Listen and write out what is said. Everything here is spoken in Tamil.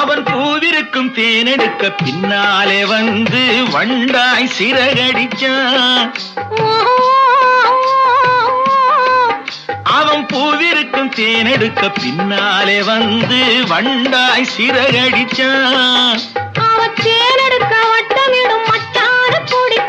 அவன் பூவிருக்கும் தேனெடுக்க பின்னாலே வந்து வண்டாய் சிறகடிச்சான். அவன் பூவிருக்கும் தேனெடுக்க பின்னாலே வந்து வண்டாய் சிறகடிச்சான்.